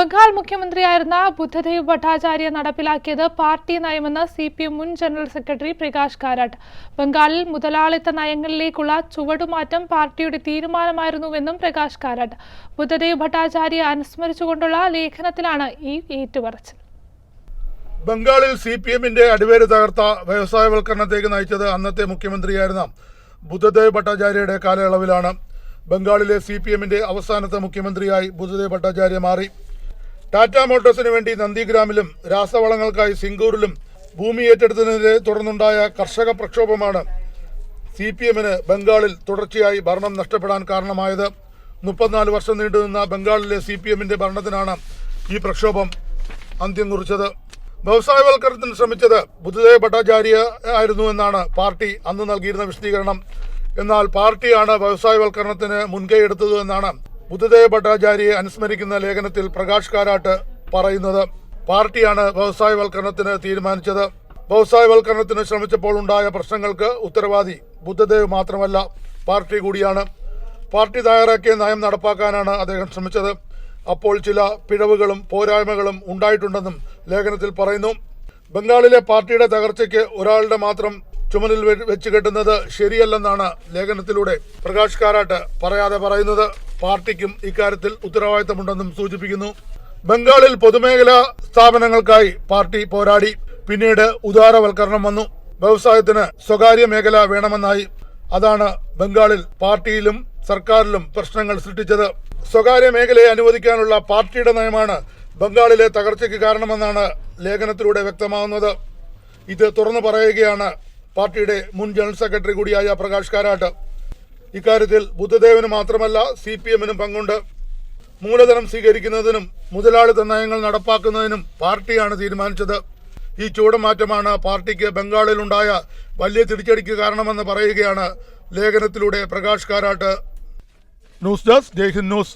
ബംഗാൾ മുഖ്യമന്ത്രിയായിരുന്ന ബുദ്ധദേവ് ഭട്ടാചാര്യ നടപ്പിലാക്കിയത് പാർട്ടി നയമെന്ന് സി പി എം മുൻ ജനറൽ സെക്രട്ടറി പ്രകാശ് കാരാട്ട്. ബംഗാളിൽ മുതലാളിത്ത നയങ്ങളിലേക്കുള്ള ചുവടുമാറ്റം പാർട്ടിയുടെ തീരുമാനമായിരുന്നുവെന്നും പ്രകാശ് കാരാട്ട്. ബുദ്ധദേവ് ഭട്ടാചാര്യ അനുസ്മരിച്ചുകൊണ്ടുള്ള ലേഖനത്തിലാണ് ഈ ഏറ്റുപറച്ചിൽ. ബംഗാളിൽ സി പി എമ്മിന്റെ അടിവേര് തകർത്ത വ്യവസായവൽക്കരണത്തേക്ക് നയിച്ചത് അന്നത്തെ മുഖ്യമന്ത്രിയായിരുന്ന ബുദ്ധദേവ് ഭട്ടാചാര്യയുടെ കാലയളവിലാണ്. ബംഗാളിലെ സി പി എമ്മിന്റെ അവസാനത്തെ മുഖ്യമന്ത്രിയായി ബുദ്ധദേവ് ഭട്ടാചാര്യ മാറി. ടാറ്റ മോട്ടോഴ്സിന് വേണ്ടി നന്ദിഗ്രാമിലും രാസവളങ്ങൾക്കായി സിംഗൂരിലും ഭൂമി ഏറ്റെടുത്തതിനെ തുടർന്നുണ്ടായ കർഷക പ്രക്ഷോഭമാണ് സി പി എമ്മിന് ബംഗാളിൽ തുടർച്ചയായി ഭരണം നഷ്ടപ്പെടാൻ കാരണമായത്. മുപ്പത്തിനാല് വർഷം നീണ്ടുനിന്ന ബംഗാളിലെ സി പി എമ്മിന്റെ ഭരണത്തിനാണ് ഈ പ്രക്ഷോഭം അന്ത്യം കുറിച്ചത്. വ്യവസായവൽക്കരണത്തിന് ശ്രമിച്ചത് ബുദ്ധദേവ് ഭട്ടാചാര്യ ആയിരുന്നു എന്നാണ് പാർട്ടി അന്ന് നൽകിയിരുന്ന വിശദീകരണം. എന്നാൽ പാർട്ടിയാണ് വ്യവസായവൽക്കരണത്തിന് മുൻകൈ എടുത്തത് എന്നാണ് ബുദ്ധദേവ് ഭട്ടാചാര്യയെ അനുസ്മരിക്കുന്ന ലേഖനത്തിൽ പ്രകാശ് കാരാട്ട് പറയുന്നത് പാർട്ടിയാണ് വ്യവസായവൽക്കരണത്തിന് തീരുമാനിച്ചത്. വ്യവസായവൽക്കരണത്തിന് ശ്രമിച്ചപ്പോൾ ഉണ്ടായ പ്രശ്നങ്ങൾക്ക് ഉത്തരവാദി ബുദ്ധദേവ് മാത്രമല്ല പാർട്ടി കൂടിയാണ്. പാർട്ടി തയ്യാറാക്കിയ നയം നടപ്പാക്കാനാണ് അദ്ദേഹം ശ്രമിച്ചത്. അപ്പോൾ ചില പിഴവുകളും പോരായ്മകളും ഉണ്ടായിട്ടുണ്ടെന്നും ലേഖനത്തിൽ പറയുന്നു. ബംഗാളിലെ പാർട്ടിയുടെ തകർച്ചയ്ക്ക് ഒരാളുടെ മാത്രം ചുമലിൽ വെച്ച് കെട്ടുന്നത് ശരിയല്ലെന്നാണ് ലേഖനത്തിലൂടെ പ്രകാശ് കാരാട്ട് പറയാതെ പറയുന്നത്. പാർട്ടിക്കും ഇക്കാര്യത്തിൽ ഉത്തരവാദിത്തമുണ്ടെന്നും സൂചിപ്പിക്കുന്നു. ബംഗാളിൽ പൊതുമേഖലാ സ്ഥാപനങ്ങൾക്കായി പാർട്ടി പോരാടി. പിന്നീട് ഉദാരവൽക്കരണം വന്നു. വ്യവസായത്തിന് സ്വകാര്യ മേഖല വേണമെന്നായി. അതാണ് ബംഗാളിൽ പാർട്ടിയിലും സർക്കാരിലും പ്രശ്നങ്ങൾ സൃഷ്ടിച്ചത്. സ്വകാര്യ മേഖലയെ അനുവദിക്കാനുള്ള പാർട്ടിയുടെ നയമാണ് ബംഗാളിലെ തകർച്ചയ്ക്ക് കാരണമെന്നാണ് ലേഖനത്തിലൂടെ വ്യക്തമാകുന്നത് ഇത് തുറന്നു പറയുകയാണ് പാർട്ടിയുടെ മുൻ ജനറൽ സെക്രട്ടറി കൂടിയായ പ്രകാശ് കാരാട്ട്. ഇക്കാര്യത്തിൽ ബുദ്ധദേവന് മാത്രമല്ല സി പി എമ്മിനും പങ്കുണ്ട്. മൂലധനം സ്വീകരിക്കുന്നതിനും മുതലാളിത്ത നയങ്ങൾ നടപ്പാക്കുന്നതിനും പാർട്ടിയാണ് തീരുമാനിച്ചത്. ഈ ചൂടമാറ്റമാണ് പാർട്ടിക്ക് ബംഗാളിലുണ്ടായ വലിയ തിരിച്ചടിക്ക് കാരണമെന്ന് പറയുകയാണ് ലേഖനത്തിലൂടെ Prakash Karat. News desk Jaihind news.